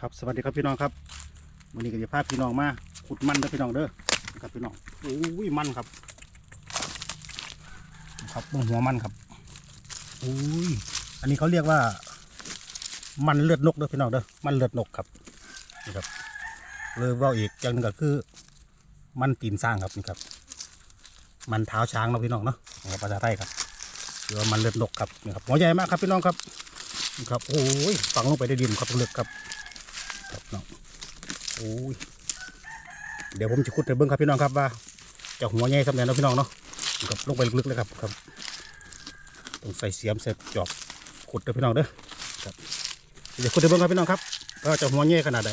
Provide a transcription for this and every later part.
ครับสวัสดีครับพี่น้องครับวันนี้ก็จะพาพี่น้องมาขุดมันเด้อพี่น้องเด้อครับพี่น้องโอ้ยมันครับ ครับเบงหัวมันครับโอ้ยอันนี้เขาเรียกว่า มันเลือดนกเด้อพี่น้องเด้อมันเลือดนกครับนี่ครับเลยว่าอีกอย่างหนึงก็คือ มันตีนสร้างครับนี่ครับ มันเท้าช้างเนาะพี่น้องเนาะนะครับภาษาไทยครับหรือว่ามันเลือดนกครับนี่ครับหัวใหญ่มากครับพี่น้องครับนี่ครับโอ้ยฝังลงไปได้ดินครับลึกครับครับ น้องโอ้ยเดี๋ยวผมจะขุดให้เบิ้งครับพี่น้องครับว่าเจะหัวใหญ่สำเร็จแล้วพี่น้องเนาะกับลงไปลึกๆเลยครับครับต้องใส่เสียมใส่จอบขุดเด้อพี่น้องเด้อครับเดี๋ยวขุดให้เบิ้งครับพี่น้องครับว่าเจะหัวใหญ่ขนาดไหน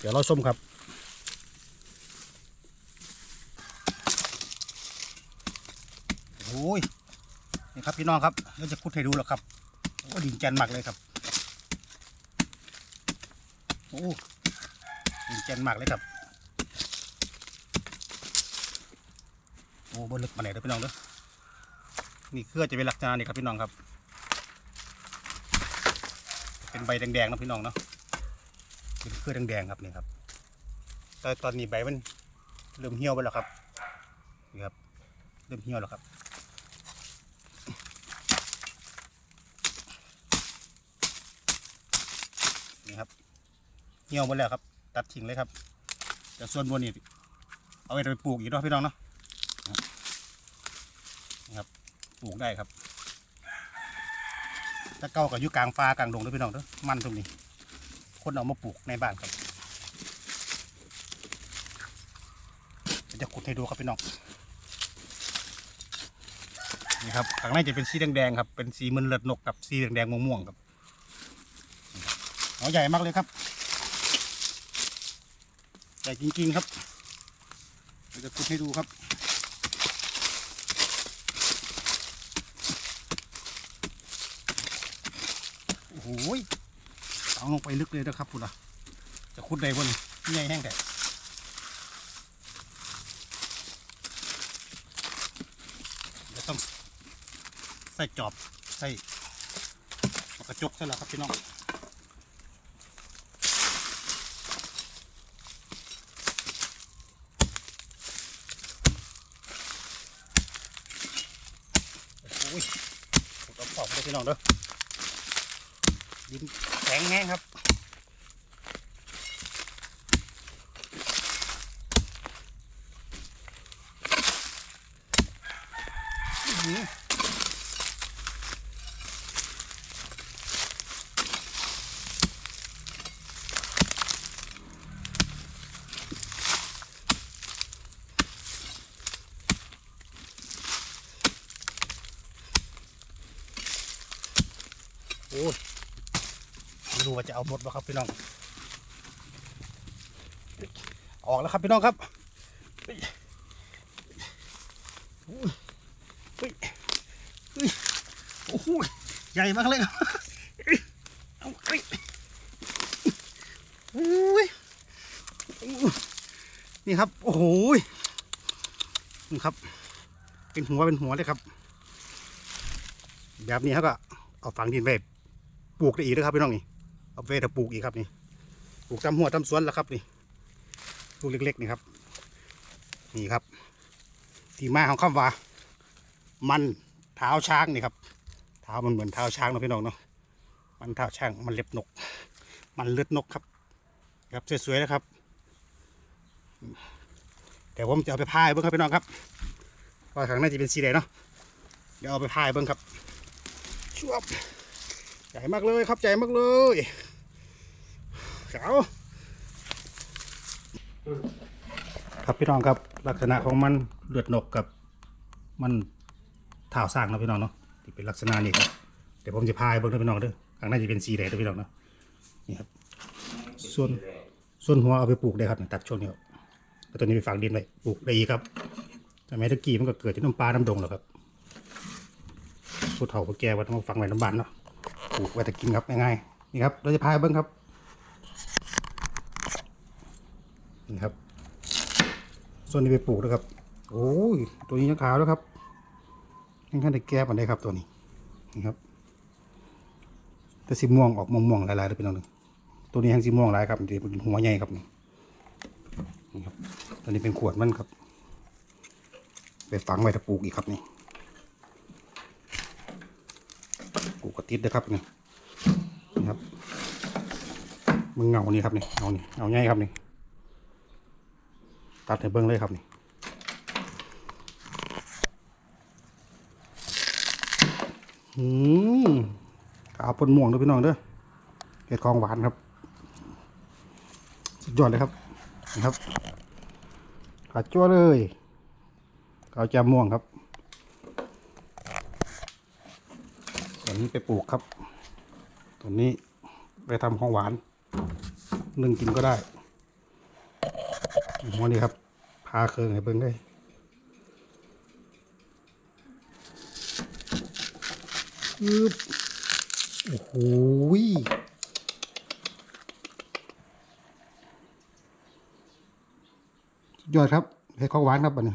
เดี๋ยวเราชมครับโอ้ยนี่ครับพี่น้องครับเราจะขุดให้ดูแล้วครับโอ้ดินแจนมากเลยครับ อ้ดินแจนมากเลยครับ โอ้บนลึกมาไหนเด้อพี่น้องเด้อนี่เครือจะเป็นลักษณะนี่ครับพี่น้องครับ เป็นใบแดงๆนะพี่น้องเนาะเป็นเครือแดงๆครับนี่ครับแต่ตอนนี้ใบมันเริ่มเหี่ยวไปแล้วครับนี่ครับ เริ่มเหี่ยวแล้วครับนี่ครับ เหี่ยวหมดแล้วครับ ตัดทิ้งเลยครับแต่ส่วนบนนี่เอาไปไปปลูกอีกเนาะพี่น้องเนาะนะครับปลูกได้ครับถ้าเก่ากับยุกลางฟ้ากลางดงเด้วยพี่น้องเด้อมันตรงนี้ คนเอามาปลูกในบ้านครับเดี๋ยวจะขุดให้ดูครับพี่น้องนี่ครับข้างในจะเป็นสีแดงๆครับเป็นสีมันเลือดนกกับสีแดงๆม่วงๆครับเอาใหญ่มากเลยครับ หญ่จริงๆครับเดี๋ยวจะขุดให้ดูครับโอ้โหเอาลงไปลึกเลยนะครับคุณอะจะขุดได้บนใหญ่แห้งแต่ต้องใส่จอบใส่กระจกใส่แล้วครับพี่น้อง อ้ยถูกเอาปอกเลยพี่น้องเด้อดินแข็งแห้งครับอื้ โอ้ยไม่รู้ว่าจะเอาหมดบ่ครับพี่น้อง ออกแล้วครับพี่น้องครับโอ้โหใหญ่มากเลยครับเอ้ยเอาเอ้ยโอ้ยโอ้ยนี่ครับ โอ้โหนี่ครับ เป็นหัวเป็นหัวเลยครับ แบบนี้เขาก็เอาฝังดินไว้ ปลูกได้อีกนะครับพี่น้องนี่เอาไปถ้าปลูกอีกครับนี่ปลูกตามหัวตามสวนแล้วครับนี่ลูกเล็กๆนี่ครับ นี่ครับ ที่มาของคำว่า มันเท้าช้างนี่ครับเท้ามันเหมือนเท้าช้างนะพี่น้องเนาะมันเท้าช้างมันเล็บนก มันเลือดนกครับ ครับสวยๆนะครับเดี๋ยวผมจะเอาไปพายเบิ้งครับพี่น้องครับว่าข้างในจะเป็นสีแดงเนาะเดี๋ยวเอาไปพายเบิ้งครับชวบ ญ่มากเลยครับใหญ่มากเลยเก๋าครับพี่น้องครับลักษณะของมันเลือดนกกับมันเท้าสร้างนะพี่น้องเนาะที่เป็นลักษณะนี้ครับเดี๋ยวผมจะพายเบิ้งเด้อพี่น้องเด้อข้างในจะเป็นสีแดงเด้อพี่น้องเนาะนี่ครับส่วนส่วนหัวเอาไปปลูกได้ครับตัดช่วงนี้ออกแล้วตัวนี้ไปฝังดินไว้ปลูกได้อีกครับสมัยตะกี้มันก็เกิดที่น้ำปลาน้ำดงหล้วครับผู้เฒ่าผู้แก่ว่าต้องฟังไว้น้ำบานเนาะ ปลูกไว้แต่กินครับง่ายๆนี่ครับเราจะพายเบิ้งครับนี่ครับ ส่วนนี้ไปปลูกนะครับ โอ้ยตัวนี้ยังขาวแล้วครับยังขั้นได้แก้ปันได้ครับตัวนี้นี่ครับแต่สีม่วงออกม่วงๆหลายๆเลยพี่น้องหนึ่งตัวนี้แห้งสีม่วงหลายครับนี่เป็นหัวใหญ่ครับนี่นี่ครับตัวนี้เป็นขวดมันครับ ไปฝังไว้ถ้าปลูกอีกครับนีู่กกระติดนะครับนี่นี่ครับมึงเงานี่ครับนี่เงานี่เงาใหญ่ครับนี่ตัดให้เบิ้งเลยครับนี่อืมกาวปนม่วงด้วยพี่น้องเด้อเห็ดของหวานครับสุดยอดเลยครับนี่ครับขาจั่วเลยกาวแจมม่วงครับส่ว นี้ไปปลูกครับส่วนนี้ไปทำของหวานนึ่งกินก็ได้หัวนี้ครับ พาเคืองให้เบิ่งได้อึบโอ้โหยสุดยอดครับเห็ดของหวานครับบัดนี้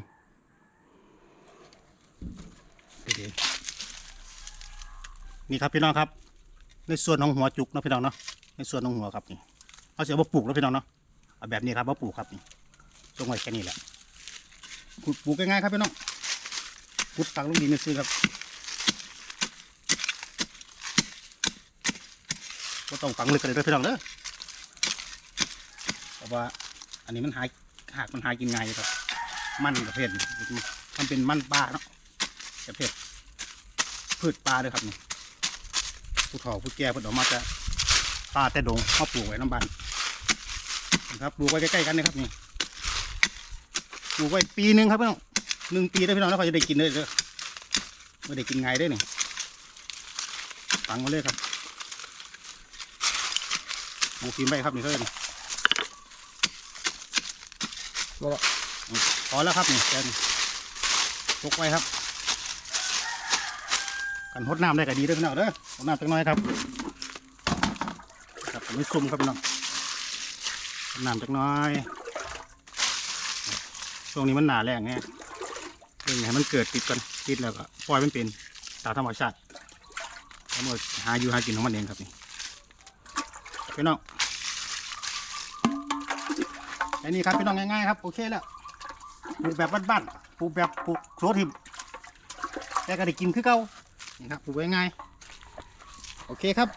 นี่ครับพี่น้องครับ ในส่วนของหัวจุกนะพี่น้องเนาะในส่วนของหัวครับนี่เอาเสียว่าปลูกแล้วพี่น้องเนาะเอาแบบนี้ครับว่าปลูกครับนี่ตรงไว้แค่นี้แหละปลูกปลูกง่ายๆครับพี่น้องพุดฝังลงดินนี่ซื้อครับก็ต้องฝังลึกกันเลยด้อพี่น้องเด้อเพราะว่าอันนี้มันหายหากมันหายกินง่ายครับ มันประเภทนี้มันเป็นมันปลาเนาะประเภทพืชปลาด้วยครับนี่ ผู้เฒ่าผู้แก่เพิ่นออกมาจะปาแต่ดงมาปลูกไว้น้ำบานนะครับปลูกไว้ใกล้ๆกันนะครับนี่ปลูกไว้ปีหนึ่งครับพี่น้องหนึ่งปีได้พี่น้องแล้วเขาจะได้กินเลยเด้อไม่ได้กินไงได้อนี่ฝังมาเลยครับปลูกกินไปครับนี่เท่านี้พอแล้วครับนี่แค่นี้ปลูกไว้ครับ กันหดน้ำได้ก็ดีด้วยพี่น้องเด้อหดน้ำจังน้อยครับครับไม่ซุ่มครับพี่น้องหดน้ำจังน้อยช่วงนี้มันหนาแรงไงเรื่องให้มันเกิดติดกันติดแล้วก็ปล่อยมันเป็นตามธรรมชาติแล้วมันหาอยู่หากินของมันเองครับนี่พี่น้องไอ้นี่ครับพี่น้องง่ายๆครับโอเคแล้วปลูกแบบบ้านๆปลูกแบบปลูกโซทิมแต่ก็ได้กินคือเก่า นี่ครับปลูกไว้ง่ายโอเคครับ